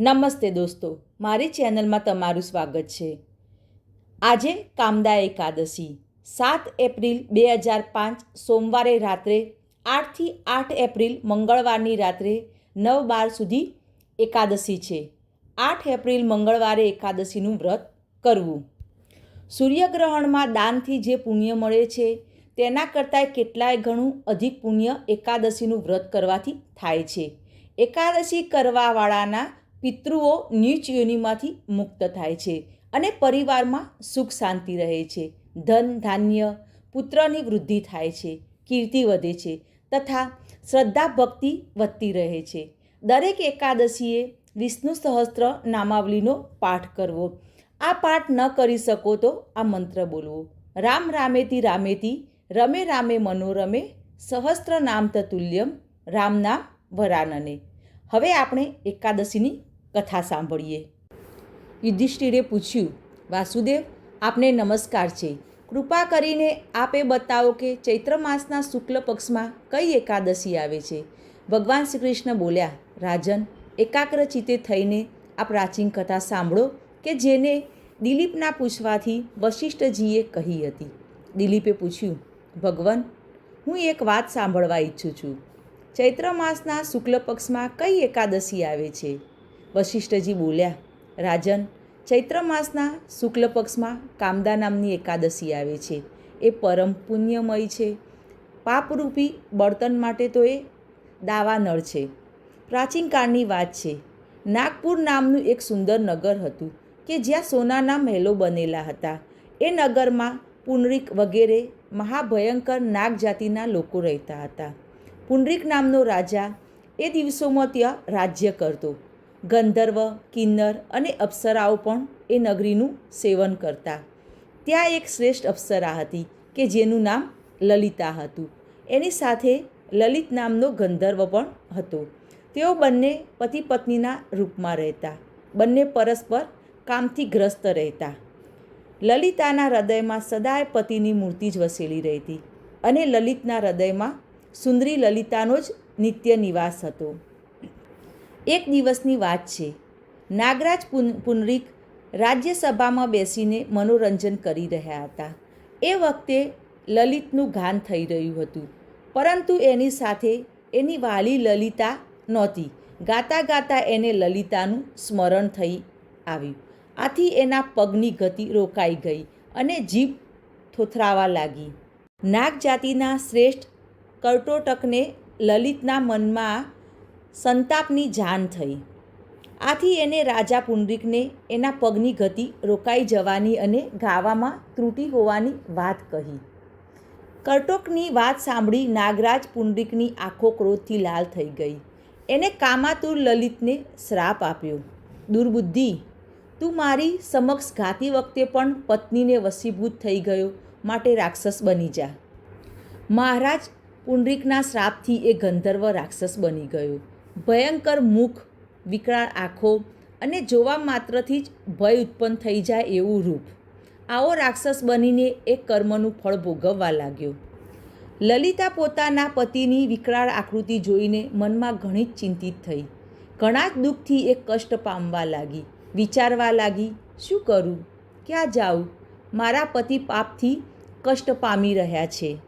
નમસ્તે દોસ્તો, મારી ચેનલમાં તમારું સ્વાગત છે. આજે કામદા એકાદશી, સાત એપ્રિલ બે હજાર પાંચ, સોમવારે રાત્રે આઠથી આઠ એપ્રિલ મંગળવારની રાત્રે નવ બાર સુધી એકાદશી છે. આઠ એપ્રિલ મંગળવારે એકાદશીનું વ્રત કરવું. સૂર્યગ્રહણમાં દાનથી જે પુણ્ય મળે છે, તેના કરતાંય કેટલાય ઘણું અધિક પુણ્ય એકાદશીનું વ્રત કરવાથી થાય છે. એકાદશી કરવાવાળાના પિતૃઓ નીચ યોનિમાંથી મુક્ત થાય છે અને પરિવારમાં સુખ શાંતિ રહે છે. ધન, ધાન્ય પુત્રની વૃદ્ધિ થાય છે, કીર્તિ વધે છે તથા શ્રદ્ધા, ભક્તિ વધતી રહે છે. દરેક એકાદશીએ વિષ્ણુ સહસ્ત્ર નામાવલીનો પાઠ કરવો. આ પાઠ ન કરી શકો તો આ મંત્ર બોલવો. રામ રામેતી રામેતી, રમે રામે મનોરમે, સહસ્ત્ર નામ તતુલ્યમ, રામ નામ વરાનને. હવે આપણે એકાદશીની કથા સાંભળીએ. યુધિષ્ઠિરે પૂછ્યું, વાસુદેવ, આપને નમસ્કાર છે. કૃપા કરીને આપે બતાવો કે ચૈત્ર માસના શુક્લ પક્ષમાં કઈ એકાદશી આવે છે. ભગવાન શ્રી કૃષ્ણ બોલ્યા, રાજન, એકાગ્ર ચિત્તે થઈને આ પ્રાચીન કથા સાંભળો કે જેને દિલીપના પૂછવાથી વશિષ્ઠજીએ કહી હતી. દિલીપે પૂછ્યું, ભગવાન, હું એક વાત સાંભળવા ઈચ્છું છું. ચૈત્ર માસના શુક્લ પક્ષમાં કઈ એકાદશી આવે છે? વશિષ્ઠજી બોલ્યા, રાજન, ચૈત્ર માસના શુક્લ પક્ષમાં કામદા નામની એકાદશી આવે છે. એ પરમ પુણ્યમય છે. પાપરૂપી બળતણ માટે તો એ દાવાનળ છે. પ્રાચીન કાળની વાત છે. નાગપુર નામનું એક સુંદર નગર હતું કે જ્યાં સોનાના મહેલો બનેલા હતા. એ નગરમાં પુનરિક વગેરે મહાભયંકર નાગ જાતિના લોકો રહેતા હતા. પુનરિક નામનો રાજા એ દિવસોમાં ત્યાં રાજ્ય કરતો. ગંધર્વ, કિન્નર અને અપ્સરાઓ પણ એ નગરીનું સેવન કરતા. ત્યાં એક શ્રેષ્ઠ અપ્સરા હતી કે જેનું નામ લલિતા હતું. એની સાથે લલિત નામનો ગંધર્વ પણ હતો. તેઓ બંને પતિ પત્નીના રૂપમાં રહેતા. બંને પરસ્પર કામથી ગ્રસ્ત રહેતા. લલિતાના હૃદયમાં સદાય પતિની મૂર્તિ જ વસેલી રહેતી અને લલિતના હૃદયમાં સુંદરી લલિતાનો જ નિત્ય નિવાસ હતો. એક દિવસની વાત છે. નાગરાજ પુન, પુનરિક રાજ્યસભામાં બેસીને મનોરંજન કરી રહ્યા હતા. એ વખતે લલિતનું ગાન થઈ રહ્યું હતું. પરંતુ એની સાથે એની વાલી લલિતા નહોતી. ગાતા ગાતા એને લલિતાનું સ્મરણ થઈ આવ્યું. આથી એના પગની ગતિ રોકાઈ ગઈ અને જીભ થોથરાવા લાગી. નાગ જાતિના શ્રેષ્ઠ કર્ટોટકને લલિતના મનમાં સંતાપની જાન થઈ. આથી એને રાજા પુંડરીકને એના પગની ગતિ રોકાઈ જવાની અને ગાવામાં ત્રુટિ હોવાની વાત કહી. કર્ટોકની વાત સાંભળી નાગરાજ પુંડરીકની આંખો ક્રોધથી લાલ થઈ ગઈ. એને કામાતુર લલિતને શ્રાપ આપ્યો. દુર્બુદ્ધિ, તું મારી સમક્ષ ગાતી વખતે પણ પત્નીને વસીભૂત થઈ ગયો, માટે રાક્ષસ બની જા. મહારાજ પુંડરીકના શ્રાપથી એ ગંધર્વ રાક્ષસ બની ગયો. ભયંકર મુખ, વિકરાળ આંખો અને જોવા માત્રથી જ ભય ઉત્પન્ન થઈ જાય એવું રૂપ. આવો રાક્ષસ બનીને એ કર્મનું ફળ ભોગવવા લાગ્યો. લલિતા પોતાના પતિની વિકરાળ આકૃતિ જોઈને મનમાં ઘણી જ ચિંતિત થઈ. ઘણા જ દુઃખથી એ કષ્ટ પામવા લાગી. વિચારવા લાગી, શું કરું? ક્યાં જાઉં? મારા પતિ પાપથી કષ્ટ પામી રહ્યા છે.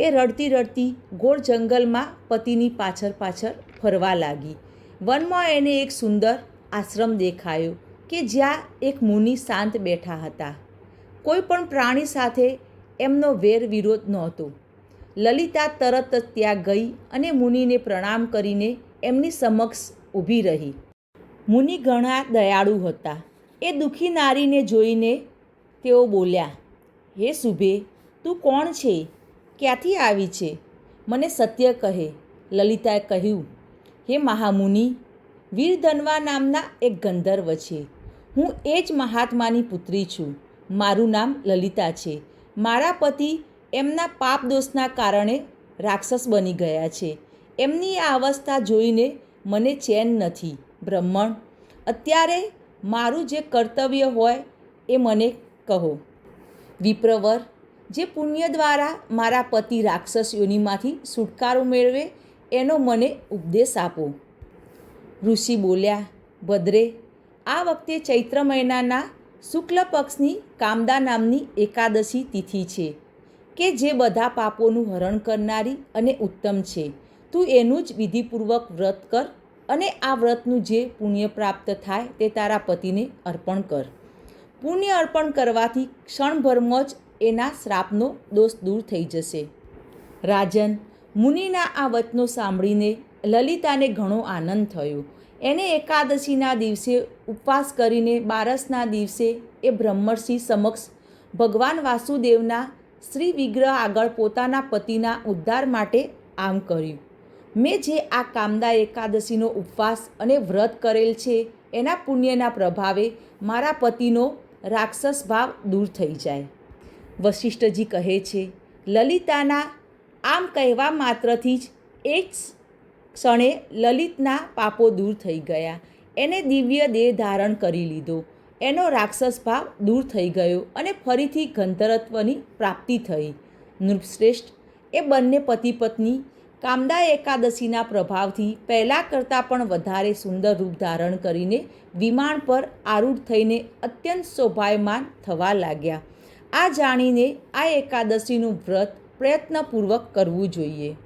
એ રડતી રડતી ગોળ જંગલમાં પતિની પાછળ પાછળ ફરવા લાગી. વનમાં એને એક સુંદર આશ્રમ દેખાયો કે જ્યાં એક મુનિ શાંત બેઠા હતા. કોઈ પણ પ્રાણી સાથે એમનો વેર વિરોધ નહોતો. લલિતા તરત જ ત્યાં ગઈ અને મુનિને પ્રણામ કરીને એમની સમક્ષ ઊભી રહી. મુનિ ઘણા દયાળુ હતા. એ દુઃખી નારીને જોઈને તેઓ બોલ્યા, હે શુભે તું કોણ છે? ક્યાંથી આવી છે? મને સત્ય કહે. લલિતાએ કહ્યું હે મહામુનિ, વીરધનવા નામના એક ગંધર્વ છે. હું એ જ મહાત્માની પુત્રી છું. મારું નામ લલિતા છે. મારા પતિ એમના પાપ દોષના કારણે રાક્ષસ બની ગયા છે. એમની આ અવસ્થા જોઈને મને ચેન નથી, બ્રહ્મણ. અત્યારે મારું જે કર્તવ્ય હોય એ મને કહો. વિપ્રવર, જે પુણ્ય દ્વારા મારા પતિ રાક્ષસ યોનિમાંથી છુટકારો મેળવે એનો મને ઉપદેશ આપો. ઋષિ બોલ્યા, ભદ્રે, આ વખતે ચૈત્ર મહિનાના શુક્લ પક્ષની કામદા નામની એકાદશી તિથિ છે, કે જે બધા પાપોનું હરણ કરનારી અને ઉત્તમ છે. તું એનું જ વિધિપૂર્વક વ્રત કર અને આ વ્રતનું જે પુણ્ય પ્રાપ્ત થાય તે તારા પતિને અર્પણ કર. પુણ્ય અર્પણ કરવાથી ક્ષણભરમાં જ એના શ્રાપનો દોષ દૂર થઈ જશે. રાજન મુનિના આ વચનો સાંભળીને લલિતાને ઘણો આનંદ થયો. એને એકાદશીના દિવસે ઉપવાસ કરીને બારસના દિવસે એ બ્રહ્મર્ષિ સમક્ષ ભગવાન વાસુદેવના શ્રી વિગ્રહ આગળ પોતાના પતિના ઉદ્ધાર માટે આમ કર્યું. મેં જે આ કામદા એકાદશીનો ઉપવાસ અને વ્રત કરેલ છે, એના પુણ્યના પ્રભાવે મારા પતિનો રાક્ષસ ભાવ દૂર થઈ જાય. વશિષ્ઠજી કહે છે, લલિતાના આમ કહેવા માત્રથી જ એ જ ક્ષણે લલિતના પાપો દૂર થઈ ગયા. એને દિવ્ય દેહ ધારણ કરી લીધો. એનો રાક્ષસ ભાવ દૂર થઈ ગયો અને ફરીથી ગંધરત્વની પ્રાપ્તિ થઈ. નૃપશ્રેષ્ઠ, એ બંને પતિ પત્ની કામદા એકાદશીના પ્રભાવથી પહેલાં કરતાં પણ વધારે સુંદર રૂપ ધારણ કરીને વિમાન પર આરૂઢ થઈને અત્યંત શોભાયમાન થવા લાગ્યા. આ જાણીને આ એકાદશીનું વ્રત પ્રયત્નપૂર્વક કરવું જોઈએ.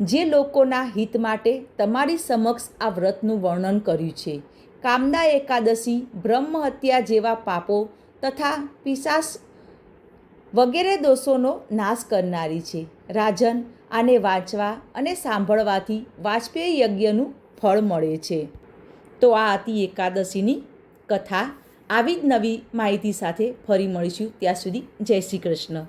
જે લોકોના હિત માટે તમારી સમક્ષ આ વ્રતનું વર્ણન કર્યું છે. કામદા એકાદશી, બ્રહ્મ હત્યા જેવા પાપો તથા પિશાસ વગેરે દોષોનો નાશ કરનારી છે. રાજન આને વાંચવા અને સાંભળવાથી વાજપેયી યજ્ઞનું ફળ મળે છે. તો આ હતી એકાદશીની કથા. આવી જ નવી માહિતી સાથે ફરી મળીશું. ત્યાં સુધી જય શ્રી કૃષ્ણ.